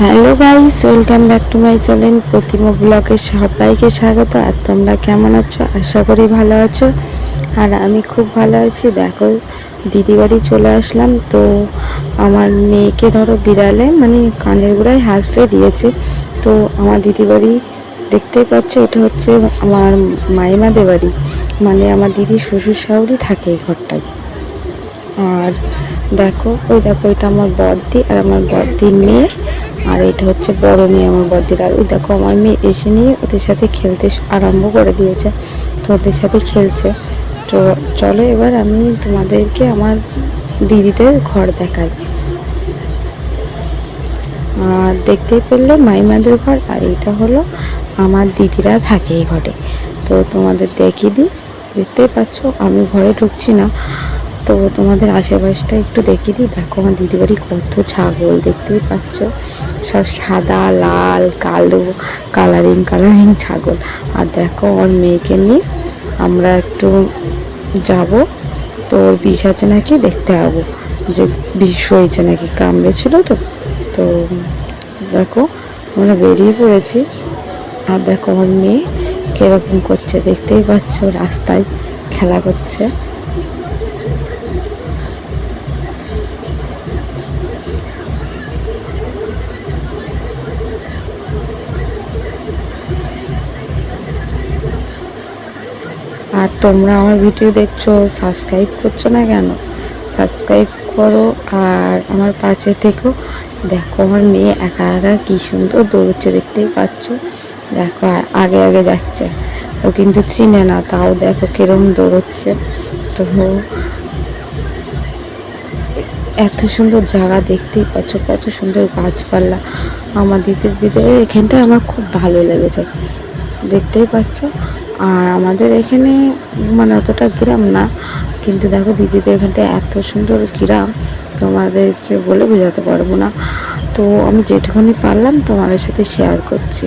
Hello guys, welcome back to my channel Pratima ব্লগে সবাইকে স্বাগত। আর তোমরা কেমন আছো? আশা করি ভালো আছো। আর আমি খুব ভালো আছি। দেখো দিদি বাড়ি চলে আসলাম। তো আমার মেয়েকে ধরো বিড়ালে মানে কানের গোড়ায় হাসড়ে দিয়েছে। তো আমার দিদি বাড়ি দেখতেই পাচ্ছ, এটা হচ্ছে আমার মাইমাদের বাড়ি। মানে আমার দিদি শ্বশুর শাশুড়ি থাকে এই ঘরটায়। আর দেখো ওই দেখো, এটা আমার বর্দি আর আমার বর্দির মেয়ে। আর এটা হচ্ছে বড় মেয়ে আমার বর্দির। আর ওই দেখো, আমার মেয়ে এসে নিয়ে ওদের সাথে খেলতে আরম্ভ করে দিয়েছে। তো ওদের সাথে খেলছে। তো চলো এবার আমি তোমাদেরকে আমার দিদিদের ঘর দেখাই। আর দেখতেই পেলে মাইমাদের ঘর, আর এটা হলো আমার দিদিরা থাকে এই ঘরে। তো তোমাদের দেখিয়ে দিই, দেখতেই পাচ্ছ, আমি ঘরে ঢুকছি না। তো তোমাদের আশেপাশটা একটু দেখিয়ে দিই। দেখো আমার দিদি বাড়ি কত ছাগল, দেখতেই পাচ্ছ। সব সাদা, লাল, কালো কালারিং কালারিং ছাগল। আর দেখো ওর মেয়েকে নিয়ে আমরা একটু যাব। তো ওর বিষ আছে নাকি? দেখতে যাব। যে বিষ হয়েছে নাকি? কামড়েছিল তো। তো দেখো আমরা বেরিয়ে পড়েছি। আর দেখো আমার মেয়ে কীরকম করছে, দেখতেই পাচ্ছ? রাস্তায় খেলা করছে। আর তোমরা আমার ভিডিও দেখছ সাবস্ক্রাইব করছ না কেন? সাবস্ক্রাইব করো আর আমার পাশে থেকেও দেখো আমার মেয়ে একা একা কী সুন্দর দৌড়চ্ছে, দেখতেই পাচ্ছ। দেখো, আগে আগে যাচ্ছে। ও কিন্তু চিনে না, তাও দেখো কিরম দৌড়চ্ছে। তো এত সুন্দর জায়গা দেখতেই পাচ্ছ, কত সুন্দর গাছপালা। আমার দিদির দিদির এখানটায় আমার খুব ভালো লেগেছে, দেখতেই পাচ্ছ। আর আমাদের এখানে মানে অতটা গ্রাম না, কিন্তু দেখো দিদিদের এখানটা এত সুন্দর গ্রাম, তোমাদেরকে বলে বোঝাতে পারব না। তো আমি যেটুখানি পারলাম তোমাদের সাথে শেয়ার করছি।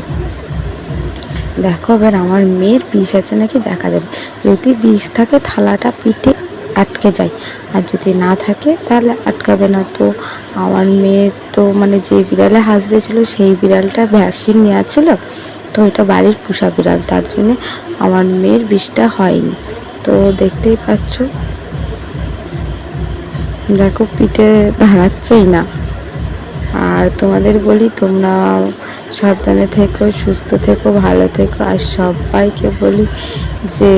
দেখো এবার আমার মেয়ের বিষ আছে নাকি দেখা যাবে। যদি বিষ থাকে থালাটা পিঠে আটকে যায়। আর যদি না থাকে তাহলে আটকাবে না। তো আমার মেয়ের তো মানে যে বিড়ালে হাসড়ে ছিল সেই বিড়ালটা ভ্যাকসিন নেওয়া ছিল। তো এটা বাড়ির পোষা বিড়াল। তার জন্যে আমার মেয়ের বিষটা হয়নি। তো দেখতেই পাচ্ছ। দেখো পিঠে দাঁড়াচ্ছেই না। আর তোমাদের বলি তোমরা সাবধানে থেকো সুস্থ থেকো ভালো থেকো। আর সবাইকে বলি যে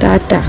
টাটা।